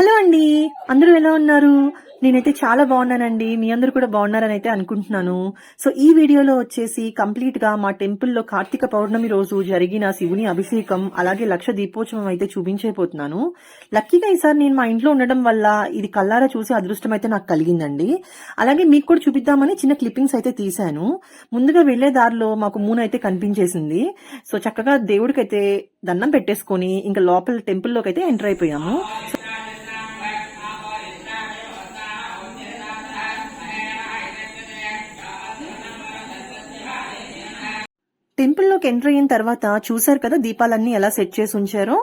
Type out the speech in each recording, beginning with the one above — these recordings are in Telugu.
హలో అండి అందరూ ఎలా ఉన్నారు? నేనైతే చాలా బాగున్నానండి మీ అందరూ కూడా బాగున్నారని అయితే అనుకుంటున్నాను. సో ఈ వీడియోలో వచ్చేసి కంప్లీట్గా మా టెంపుల్లో కార్తీక పౌర్ణమి రోజు జరిగిన శివుని అభిషేకం అలాగే లక్ష దీపోత్సవం అయితే చూపించైపోతున్నాను లక్కీగా ఈసారి నేను మా ఇంట్లో ఉండడం వల్ల ఇది కల్లారా చూసి అదృష్టం అయితే నాకు కలిగిందండి. అలాగే మీకు కూడా చూపిద్దామని చిన్న క్లిప్పింగ్స్ అయితే తీశాను. ముందుగా వెళ్ళే దారిలో మాకు మూన్ అయితే కనిపించేసింది. సో చక్కగా దేవుడికైతే దండం పెట్టేసుకొని ఇంకా లోపల టెంపుల్లోకి అయితే ఎంటర్ అయిపోయాము. టెంపుల్లోకి ఎంటర్ అయిన తర్వాత చూసారు కదా దీపాలన్నీ ఎలా సెట్ చేసి ఉంచారో?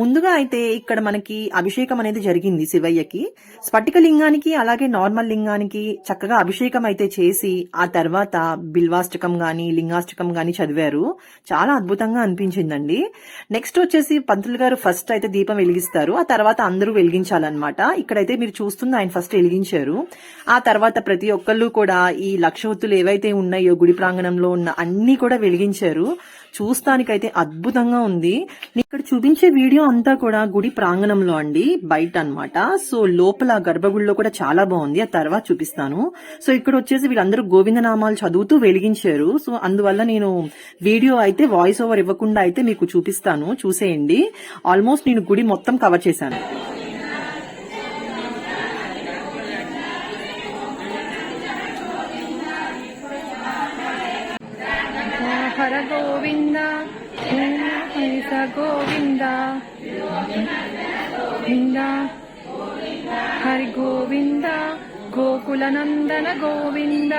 ముందుగా అయితే ఇక్కడ మనకి అభిషేకం అనేది జరిగింది శివయ్యకి. స్ఫటిక లింగానికి అలాగే నార్మల్ లింగానికి చక్కగా అభిషేకం అయితే చేసి ఆ తర్వాత బిల్వాష్టకం గాని లింగాష్టకం గాని చదివారు. చాలా అద్భుతంగా అనిపించిందండి. నెక్స్ట్ వచ్చేసి పంతులు గారు ఫస్ట్ అయితే దీపం వెలిగిస్తారు. ఆ తర్వాత అందరూ వెలిగించాలన్నమాట. ఇక్కడైతే మీరు చూస్తుంది ఆయన ఫస్ట్ వెలిగించారు. ఆ తర్వాత ప్రతి ఒక్కళ్ళు కూడా ఈ లక్షవత్తులు ఏవైతే ఉన్నాయో గుడి ప్రాంగణంలో ఉన్న అన్ని కూడా వెలిగించారు. చూస్తానికైతే అద్భుతంగా ఉంది. ఇక్కడ చూపించే వీడియో అంతా కూడా గుడి ప్రాంగణంలో అండి. బయట అన్నమాట. సో లోపల గర్భగుడిలో కూడా చాలా బాగుంది. ఆ తర్వాత చూపిస్తాను. సో ఇక్కడ వచ్చేసి వీళ్ళందరూ గోవిందనామాలు చదువుతూ వెలిగించారు. సో అందువల్ల నేను వీడియో అయితే వాయిస్ ఓవర్ ఇవ్వకుండా అయితే మీకు చూపిస్తాను. చూసేయండి. ఆల్మోస్ట్ నేను గుడి మొత్తం కవర్ చేశాను. హర గోవింద హరిస గోవింద గోవింద హరి గోవింద గోకుల నందన గోవింద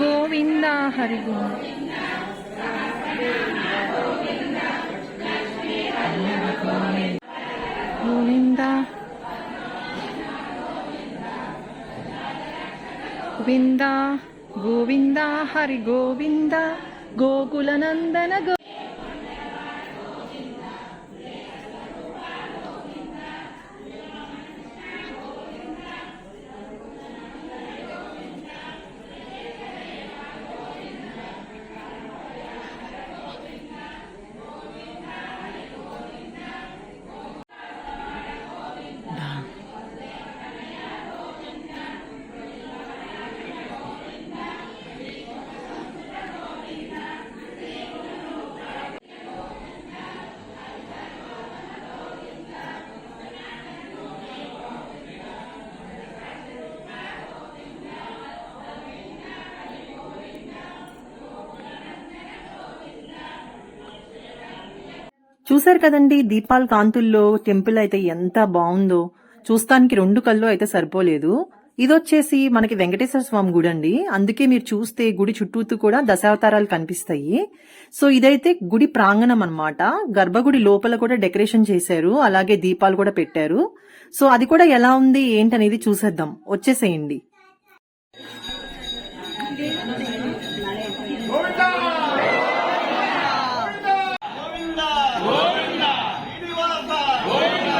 గోవింద హరి గోవింద గోవింద. గోవింద గోవింద హరి గోవింద గోకులనందన గో చూశారు కదండి దీపాల కాంతుల్లో టెంపుల్ అయితే ఎంత బాగుందో. చూస్తానికి రెండు కళ్ళు అయితే సరిపోలేదు. ఇదొచ్చేసి మనకి వెంకటేశ్వర స్వామి గుడి అండి. అందుకే మీరు చూస్తే గుడి చుట్టూతూ కూడా దశావతారాలు కనిపిస్తాయి. సో ఇదైతే గుడి ప్రాంగణం అన్నమాట. గర్భగుడి లోపల కూడా డెకరేషన్ చేశారు. అలాగే దీపాలు కూడా పెట్టారు. సో అది కూడా ఎలా ఉంది ఏంటనేది చూసేద్దాం. వచ్చేసేయండి గోవింద గోవింద శ్రీనివాస గోవింద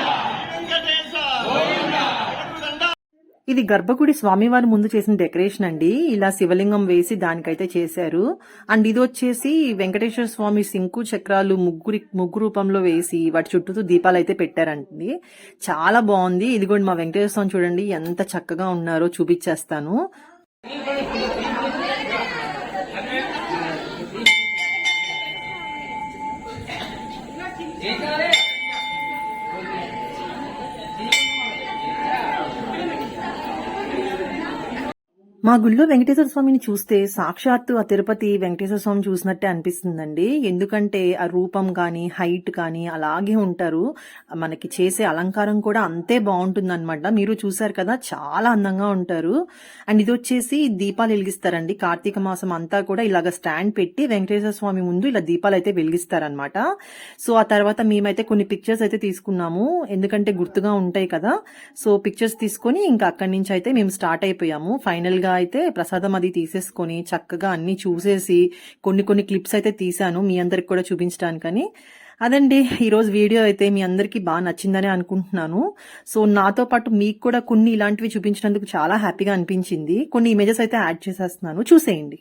వెంకటేశ గోవింద వెంకటదండ ఇది గర్భగుడి స్వామివారి ముందు చేసిన డెకరేషన్ అండి. ఇలా శివలింగం వేసి దానికైతే చేశారు. అండ్ ఇది వచ్చేసి వెంకటేశ్వర స్వామి సింకు చక్రాలు ముగ్గురి ముగ్గు రూపంలో వేసి వాటి చుట్టూ దీపాలు అయితే పెట్టారండి. చాలా బాగుంది. ఇది కూడా మా వెంకటేశ్వర స్వామి చూడండి ఎంత చక్కగా ఉన్నారో చూపించేస్తాను. మా గుళ్ళో వెంకటేశ్వర స్వామిని చూస్తే సాక్షాత్తు ఆ తిరుపతి వెంకటేశ్వర స్వామి చూసినట్టే అనిపిస్తుందండి. ఎందుకంటే ఆ రూపం కానీ హైట్ కానీ అలాగే ఉంటారు. మనకి చేసే అలంకారం కూడా అంతే బాగుంటుందన్నమాట. మీరు చూశారు కదా చాలా అందంగా ఉంటారు. అండ్ ఇది వచ్చేసి దీపాలు వెలిగిస్తారండి. కార్తీక మాసం అంతా కూడా ఇలాగ స్టాండ్ పెట్టి వెంకటేశ్వర స్వామి ముందు ఇలా దీపాలు అయితే వెలిగిస్తారనమాట సో ఆ తర్వాత మేమైతే కొన్ని పిక్చర్స్ అయితే తీసుకున్నాము. ఎందుకంటే గుర్తుగా ఉంటాయి కదా. సో పిక్చర్స్ తీసుకొని ఇంకా అక్కడి నుంచి అయితే మేము స్టార్ట్ అయిపోయాము. ఫైనల్గా అయితే ప్రసాదం అది తీసేసుకొని చక్కగా అన్ని చూసేసి కొన్ని కొన్ని క్లిప్స్ అయితే తీసాను మీ అందరికి కూడా చూపించడానికని అదండి ఈరోజు వీడియో అయితే మీ అందరికీ బాగా నచ్చిందని అనుకుంటున్నాను. సో నాతో పాటు మీకు కూడా కొన్ని ఇలాంటివి చూపించినందుకు చాలా హ్యాపీగా అనిపించింది. కొన్ని ఇమేజెస్ అయితే యాడ్ చేసేస్తున్నాను. చూసేయండి.